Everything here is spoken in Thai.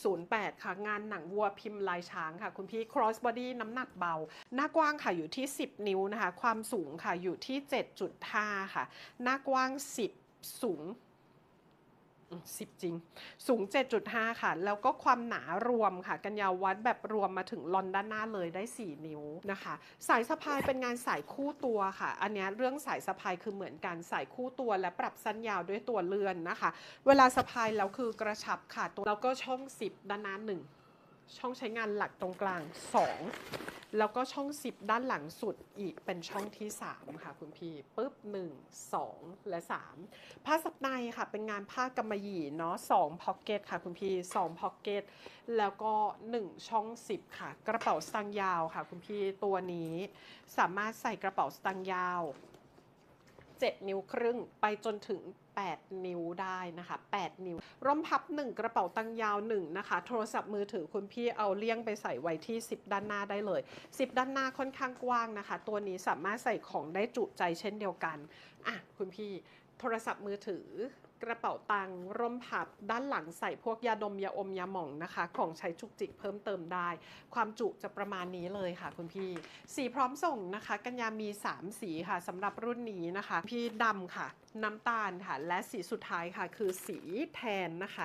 7608 ค่ะ งานหนังวัวพิมพ์ลายช้างค่ะ คุณพี่ cross body น้ำหนักเบา หน้ากว้างค่ะอยู่ที่ 10 นิ้วนะคะ ความสูงค่ะอยู่ที่ 7.5 ค่ะ หน้ากว้าง 10 สูง อืม10จริง สูง 7.5 ค่ะ แล้วก็ความหนารวมค่ะ กันยาววัดแบบรวมมาถึงลอนด้านหน้าเลยได้ 4 นิ้วนะคะ สายสะพายเป็นงานสายคู่ตัวค่ะ อันนี้เรื่องสายสะพายคือเหมือนกันสายคู่ตัวและปรับสั้นยาวด้วยตัวเลื่อนนะคะ เวลาสะพายแล้วคือกระชับค่ะตัวแล้วก็ช่อง 10 ด้านหน้าหนึ่งช่องใช้งานหลักตรงกลาง 2 แล้วก็ช่อง 10 ด้านหลังสุดอีกเป็นช่องที่ 3 ค่ะคุณพี่ปุ๊บ 1 2 และ 3 ผ้าสับในค่ะ เป็นงานผ้ากำมะหยี่เนาะ2พ็อกเก็ตค่ะคุณพี่2พ็อกเก็ตแล้วก็ 1 ช่อง 10 ค่ะ กระเป๋าสตางค์ยาวค่ะคุณพี่ตัวนี้สามารถใส่กระเป๋าสตางค์ยาว 7 นิ้วครึ่งไปจนถึง 8 นิ้วได้นะคะ 8 นิ้ว ร่มพับ 1 กระเป๋าตังยาว 1 นะคะ โทรศัพท์มือถือคุณพี่เอาเลี่ยงไปใส่ไว้ที่ 10 ด้านหน้าได้เลย 10 ด้านหน้าค่อนข้างกว้างนะคะ ตัวนี้สามารถใส่ของได้จุใจเช่นเดียวกัน อะ คุณพี่โทรศัพท์มือถือ กระเป๋าตังค์ร่มผับ ด้านหลังใส่พวกยาดมยาอมยาหม่องนะคะ ของใช้จุกจิกเพิ่มเติมได้ ความจุจะประมาณนี้เลยค่ะคุณพี่ สีพร้อมส่งนะคะ กัญญามี 3 สีค่ะสำหรับรุ่นนี้นะคะ พี่ดำค่ะ น้ำตาลค่ะ และสีสุดท้ายค่ะ คือสีแทนนะคะ